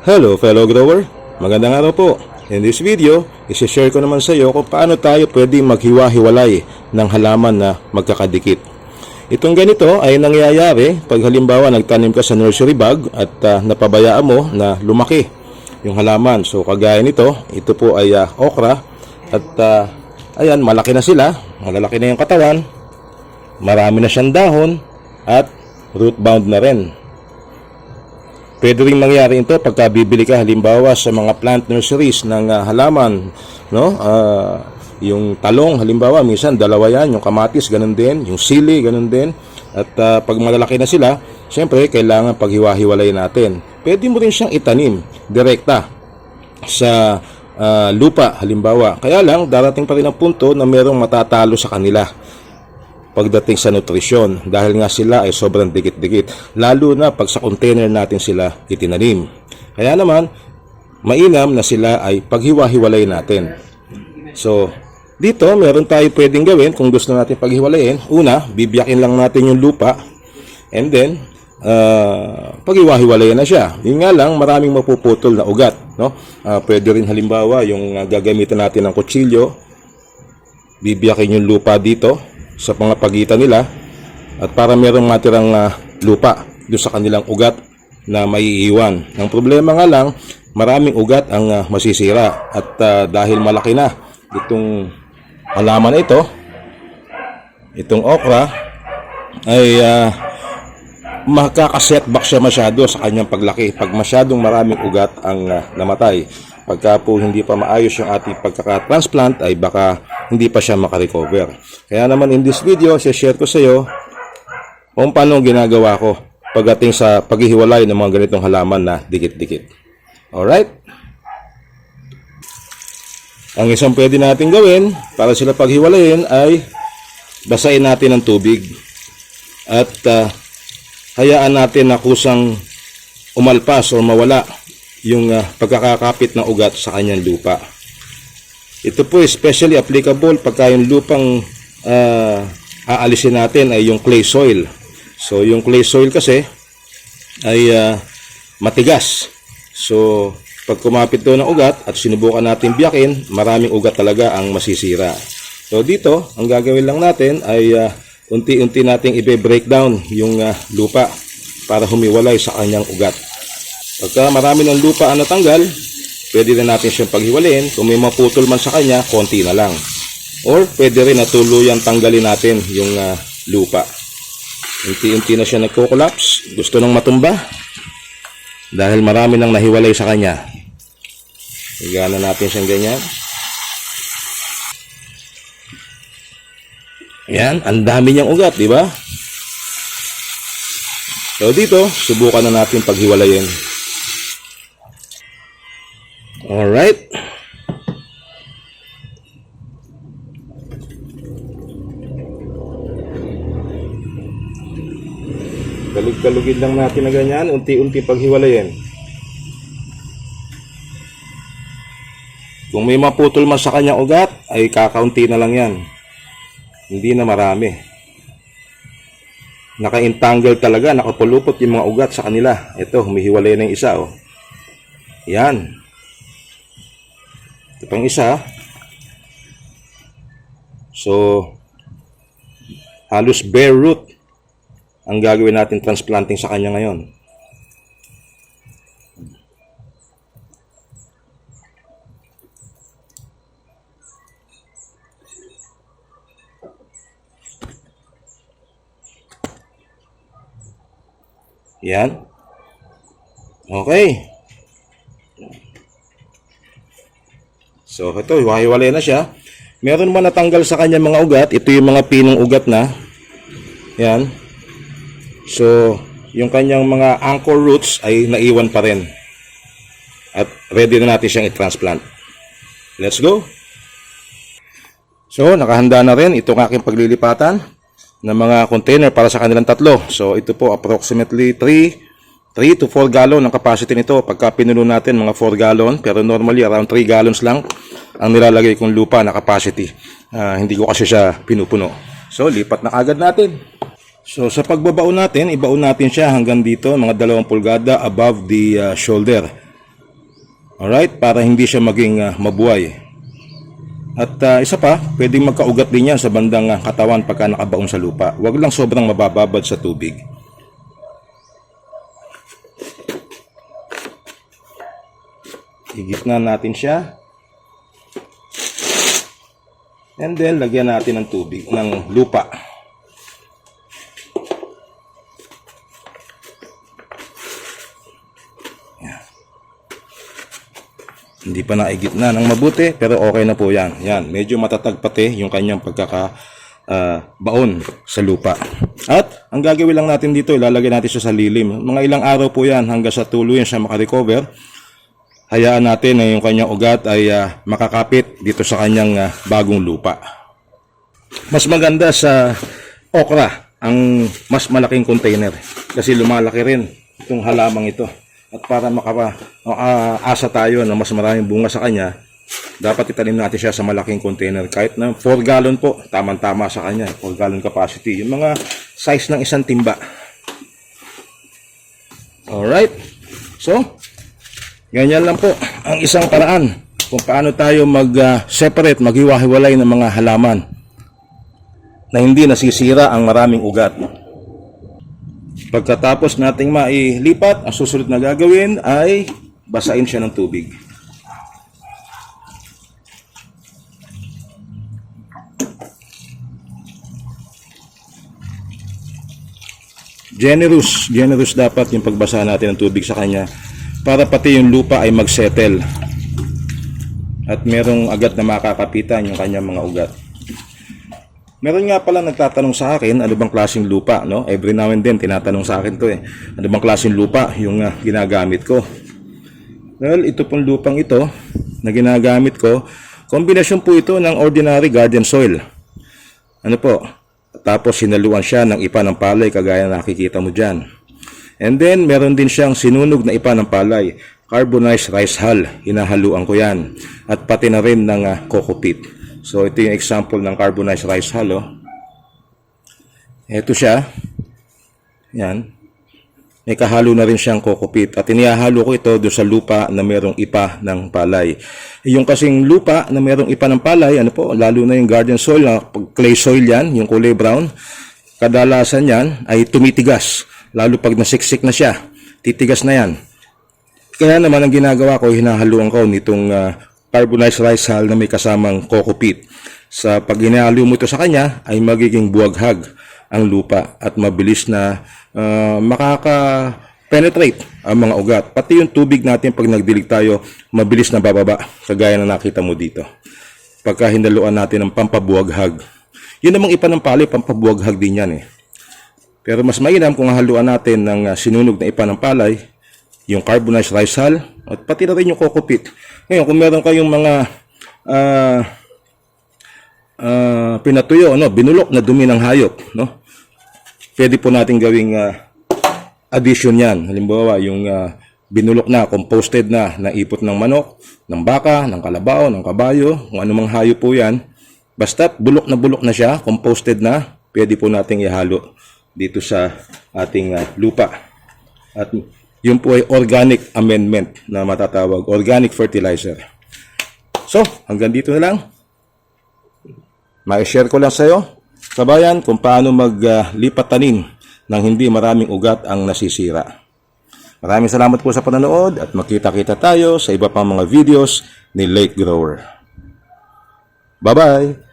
Hello fellow grower, magandang araw po. In this video, isi-share ko naman sa iyo kung paano tayo pwedeng maghiwa-hiwalay ng halaman na magkakadikit. Itong ganito ay nangyayari pag halimbawa nagtanim ka sa nursery bag at ah, napabayaan mo na lumaki yung halaman. So kagaya nito, ito po ay ah, okra at ah, ayan malaki na sila, malalaki na yung katawan, marami na siyang dahon at root bound na rin. Pwede rin mangyari ito pagka bibili ka halimbawa sa mga plant nurseries ng ah, halaman, no? Ah, yung talong halimbawa, minsan dalawa yan, yung kamatis ganun din, yung sili ganun din. At ah, pag malalaki na sila, syempre kailangan paghiwa-hiwalay natin. Pwede mo rin siyang itanim direkta sa ah, lupa halimbawa. Kaya lang darating pa rin ang punto na merong matatalo sa kanila pagdating sa nutrisyon dahil nga sila ay sobrang dikit-dikit lalo na pag sa container natin sila itinanim. Kaya naman mainam na sila ay paghiwa-hiwalay natin. So, dito meron tayo pwedeng gawin kung gusto natin paghiwalayin. Una, bibiyakin lang natin yung lupa and then uh, paghiwa-hiwalayan na siya. Yun nga lang, maraming mapuputol na ugat. No? Ah, pwede rin halimbawa yung ah, gagamitan natin ng kutsilyo, bibiyakin yung lupa dito sa mga pagitan nila at para merong matirang ah, lupa doon sa kanilang ugat na maiiwan. Ang problema nga lang, maraming ugat ang ah, masisira at ah, dahil malaki na itong halaman na ito, itong okra, ay uh, makakasetback siya masyado sa kanyang paglaki. Pag masyadong maraming ugat ang ah, namatay, pagka po hindi pa maayos yung ating pagkakatransplant ay baka hindi pa siya makarecover. Kaya naman in this video, share ko sa iyo kung paano ginagawa ko pagdating sa paghihiwalay ng mga ganitong halaman na dikit-dikit. Alright? Ang isang pwede natin gawin para sila paghiwalayin ay basahin natin ng tubig at ah, hayaan natin na kusang umalpas o mawala yung ah, pagkakakapit ng ugat sa kanyang lupa. Ito po especially applicable pagka yung lupang ah, aalisin natin ay yung clay soil. So yung clay soil kasi ay ah, matigas. So pag kumapit doon ng ugat at sinubukan natin biyakin, maraming ugat talaga ang masisira. So dito, ang gagawin lang natin ay ah, unti-unti nating i-breakdown yung ah, lupa para humiwalay sa kanyang ugat. Pagka marami ng lupa ang natanggal, pwede na natin siyang paghiwalayin. Kung may maputol man sa kanya, konti na lang. Or pwede rin na tuluyang tanggalin natin yung ah, lupa. Unti-unti na siya nagko-collapse. Gusto nang matumba. Dahil marami nang nahiwalay sa kanya. Igana natin siyang ganyan. Yan, ang dami niyang ugat, di ba? So dito, subukan na natin paghiwalayin. Alright. Kalug-kalugin lang natin na ganyan, unti-unti paghiwalayin. Kung may maputol man sa kanyang ugat, ay kakaunti na lang yan. Hindi na marami. Naka-entangle talaga, nakapulupot yung mga ugat sa kanila. Ito, humihiwalay na yung isa, oh. Yan. Ito pang isa. So, halos bare root ang gagawin natin transplanting sa kanya ngayon. Yan. Okay. So, ito, hiwa-hiwalay na siya. Meron man natanggal sa kanya mga ugat. Ito yung mga pinong ugat na. Yan. So, yung kanyang mga anchor roots ay naiwan pa rin. At ready na natin siyang i-transplant. Let's go! So, nakahanda na rin itong aking paglilipatan ng mga container para sa kanilang tatlo. So, ito po approximately 3 3 to 4 gallon ang capacity nito. Pagka pinuno natin mga 4 gallon, pero normally around 3 gallons lang ang nilalagay kong lupa na capacity. Ah, hindi ko kasi siya pinupuno. So, lipat na agad natin. So, sa pagbabaon natin, ibaon natin siya hanggang dito, mga 2 pulgada above the ah, shoulder. Alright, para hindi siya maging ah, mabuhay. At ah, isa pa, pwedeng magkaugat din yan sa bandang katawan pagka nakabaon sa lupa. Huwag lang sobrang mabababad sa tubig. Higit na natin siya. And then, lagyan natin ng tubig, ng lupa. Hindi pa naigit na ng mabuti, pero okay na po yan. Yan, medyo matatag pati yung kanyang pagkaka ah, baon sa lupa. At, ang gagawin lang natin dito, ilalagay natin siya sa lilim. Mga ilang araw po yan hanggang sa tuluyan siya makarecover. Hayaan natin na yung kanyang ugat ay ah, makakapit dito sa kanyang ah, bagong lupa. Mas maganda sa okra ang mas malaking container kasi lumalaki rin itong halamang ito. At para makaasa tayo na mas maraming bunga sa kanya, dapat itanim natin siya sa malaking container. Kahit na 4 gallon po, tamang-tama sa kanya. 4 gallon capacity. Yung mga size ng isang timba. Alright. So, ganyan lang po ang isang paraan kung paano tayo mag-separate, maghiwa-hiwalay ng mga halaman na hindi nasisira ang maraming ugat. Pagkatapos nating mailipat, ang susunod na gagawin ay basain siya ng tubig. Generous, generous dapat yung pagbasa natin ng tubig sa kanya para pati yung lupa ay magsettle at merong agad na makakapitan yung kanyang mga ugat. Meron nga pala nagtatanong sa akin, ano bang klaseng lupa, no? Every now and then, tinatanong sa akin to eh. Ano bang klaseng lupa yung ah, ginagamit ko? Well, ito pong lupang ito na ginagamit ko, kombinasyon po ito ng ordinary garden soil. Ano po? Tapos sinaluan siya ng ipa ng palay kagaya na nakikita mo dyan. And then, meron din siyang sinunog na ipa ng palay. Carbonized rice hull. Hinahaluan ko yan. At pati na rin ng ah, coco peat. So, ito yung example ng carbonized rice hull. Oh. Ito siya. Yan. May kahalo na rin siyang coco peat. At inihahalo ko ito doon sa lupa na merong ipa ng palay. Yung kasing lupa na merong ipa ng palay, ano po, lalo na yung garden soil, pag clay soil yan, yung kulay brown, kadalasan yan ay tumitigas. Lalo pag nasiksik na siya, titigas na yan. Kaya naman ang ginagawa ko, hinahaluan ko nitong ah, carbonized rice hull na may kasamang coco peat. Sa pag hinahalo mo ito sa kanya, ay magiging buwaghag ang lupa at mabilis na ah, makaka-penetrate ang mga ugat. Pati yung tubig natin pag nagdilig tayo, mabilis na bababa, kagaya na nakita mo dito. Pagka hinaluan natin ng pampabuwaghag. Yun namang ipa ng palay, pampabuwaghag din yan eh. Pero mas mainam kung haluan natin ng ah, sinunog na ipa ng palay, yung carbonized rice hull, at pati na rin yung coco peat. Ngayon, kung meron kayong mga ah, ah, pinatuyo, no, binulok na dumi ng hayop, no? Pwede po natin gawing ah, addition yan. Halimbawa, yung ah, binulok na, composted na, na ipot ng manok, ng baka, ng kalabaw, ng kabayo, kung anumang hayop po yan. Basta bulok na bulok na siya, composted na, pwede po nating ihalo dito sa ating ah, lupa. At yun po ay organic amendment na matatawag, organic fertilizer. So, hanggang dito na lang. Ma-share ko lang sa iyo, kabayan, kung paano maglipat tanim nang hindi maraming ugat ang nasisira. Maraming salamat po sa panonood at makita-kita tayo sa iba pang mga videos ni Lake Grower. Bye-bye!